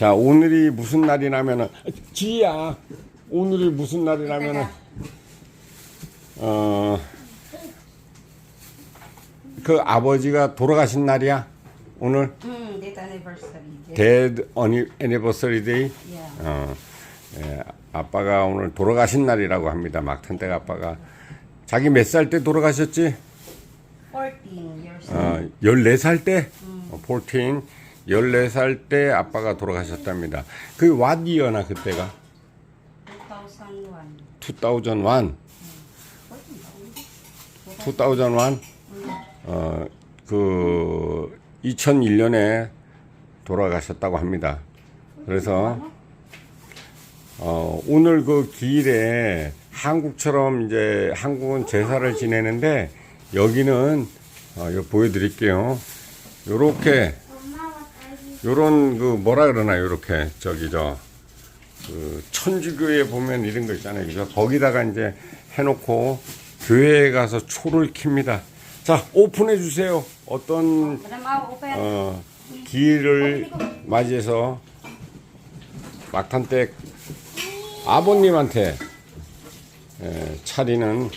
자, 오늘이 무슨 날이냐면은, 지희야, 오늘이 무슨 날이냐면은, 어, 그 아버지가 돌아가신 날이야? 오늘? 데드 애니버서리 데이? 어, 예, 아빠가 오늘 돌아가신 날이라고 합니다. 막탄댁 아빠가. 자기 몇 살 때 돌아가셨지? 14 years old. 어, 14살 때? 어, 14. 14살 때 아빠가 돌아가셨답니다. 그 왓이어나 그때가? 2001. 2001? 2001? 어, 그 2001년에 돌아가셨다고 합니다. 그래서 어, 오늘 그 기일에 한국처럼 이제 한국은 제사를 지내는데 여기는 어, 보여드릴게요. 요렇게 요런 그 뭐라 그러나 요렇게 저기 저 그 천주교에 보면 이런 거 있잖아요. 그죠? 거기다가 이제 해놓고 교회에 가서 초를 킵니다. 자, 오픈해 주세요. 어떤. 어, 기회를 맞이해서 막탄댁 아버님한테 에, 차리는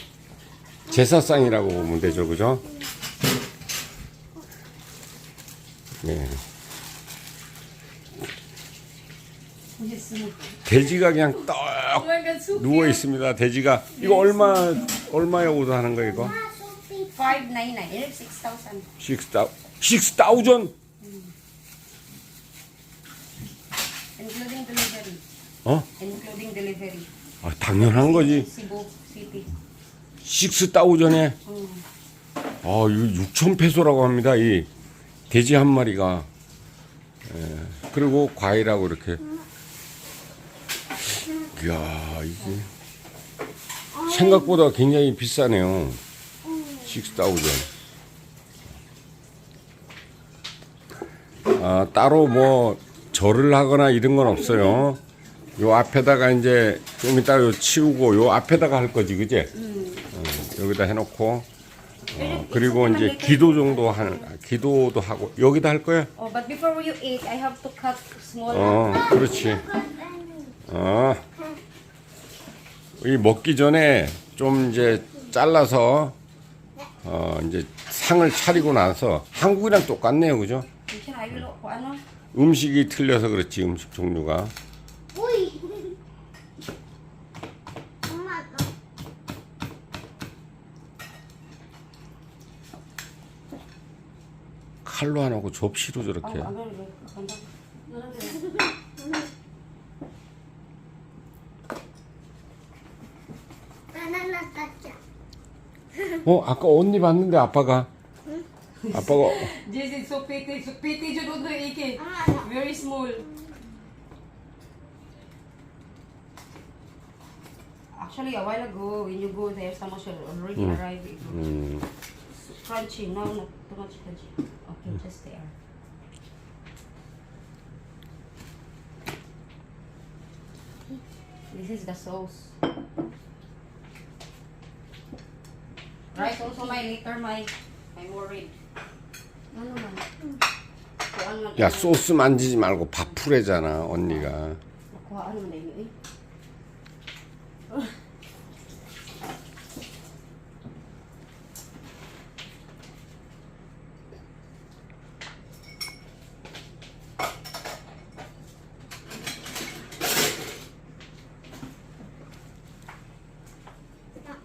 제사상이라고 보면 되죠, 그죠? 네. 돼지가 그냥 떡 so 누워 있습니다. 돼지가 이거 얼마 얼마에 오더 하는 거 이거? 599. 6,000. 6,000 6,000 Including delivery. 어? Including delivery. 아, 당연한 거지. City. 6,000에 Mm. 아, 이거 6천 페소라고 합니다. 이 돼지 한 마리가. 예, 그리고 과일하고 이렇게. 이야, 이게 생각보다 굉장히 비싸네요. 6,000. 아, 따로 뭐 절을 하거나 이런 건 없어요. 요 앞에다가 이제 좀 이따 요 치우고 요 앞에다가 할 거지, 그지? 어, 여기다 해놓고 어, 그리고 이제 기도 정도 하는 아, 기도도 하고 여기다 할 거야? Oh, but before you eat, I have to cut small. 어, 그렇지. 어, 이 먹기 전에 좀 이제 잘라서 어 이제 상을 차리고 나서 한국이랑 똑같네요, 그죠? 음식이 틀려서 그렇지 음식 종류가. 칼로 안 하고 접시로 저렇게. oh, ano, ano, ano, Nananastasya. 어, 아까 언니 봤는데 아빠가 아빠가 Jason, so pretty, so pretty, Jud, Udo, Iki. Mama, Very small. Actually, a while ago, when you go there, someone should already arrive. It was 음, Crunchy, no, not too much crunchy. Okay, just there. This is the sauce. Rice also, my later, my, I'm worried. ano man? Kung ano man. 야 소스 만지지 말고 밥 풀애잖아 언니가. Nakuha ano man na yun eh.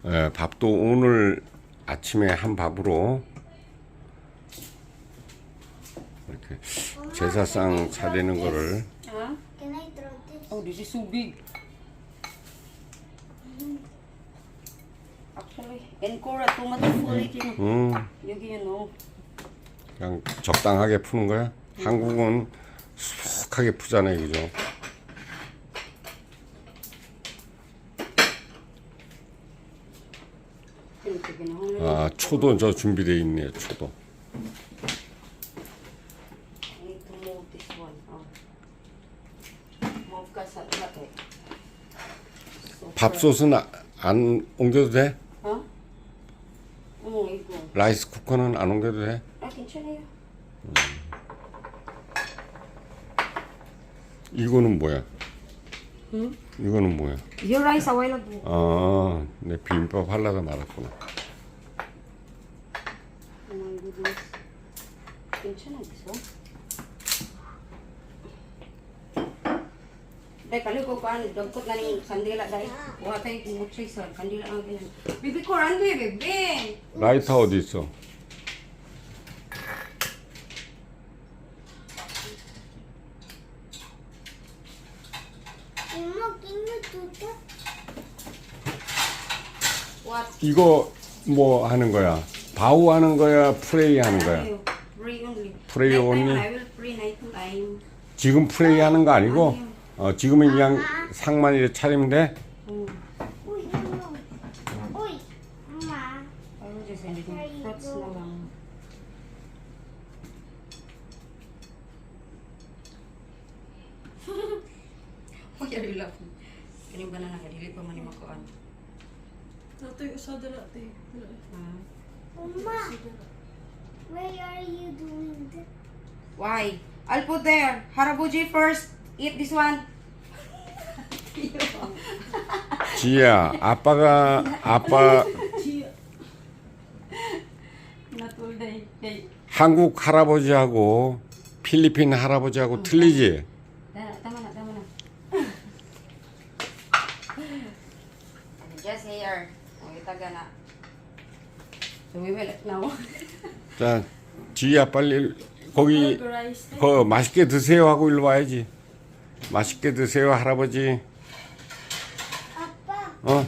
예, 밥도 오늘 아침에 한 밥으로 이렇게 제사상 차리는 거를 Huh? Can I throw this? Oh, this is so big. Actually, Encora, tomato fully kin. 음, 여기 you know. 그냥 적당하게 푸는 거야. 한국은 수북하게 푸잖아요, 그죠? 아, 초도 저 준비되어 있네요, 초도. Oh. Eh. 밥솥은 아- 안 옮겨도 돼? Huh? Oo, igo. 라이스 쿠커는 안 옮겨도 돼? Ah, kinsa na yun? 이거는 뭐야? Hmm? 이거는 뭐야? Your rice a while ago. 아, 내 비빔밥 하려다 말았구나. Oh my goodness. 괜찮아, this one. Dahil kali ko kan dagkot na ning sandila dahil wa tay kumutsay sa kandila ang ganyan. Bibi ko ran bibi. Bibi. 라이터 어디 있어? 이거 뭐 하는 거야? 바우 하는 거야? 프레이 하는 거야? Night time. 지금 프레이 하는 거 아니고 어, 지금은 그냥 상만 이렇게 차리면 돼? Hmm. 오이 이모 오이 엄마 I will just anything. Fruits na lang. You laughing? Kanyang banana ka, dili pa man yung makuan. Nato sa dala te. Ah. 엄마 why are you doing that? Why? I'll put there. Harabuji first. Eat this one. 지희야, 아빠가 아빠. 한국 할아버지하고 필리핀 할아버지하고 틀리지? Tama, tama na, tama na. Just Oh. 자, 지희야 빨리 거기 rice. 거 맛있게 드세요 하고 일로 와야지. 맛있게 드세요 할아버지. 아빠 어?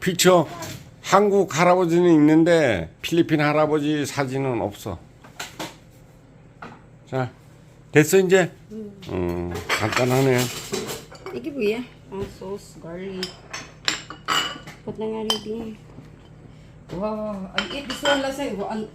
피처 한국 할아버지는 있는데 필리핀 할아버지 사진은 없어. 자, 됐어 이제. 음, 간단하네. Ya. Ang sauce, garlic. Put na nga rin din. Wow, I eat this one night. Ang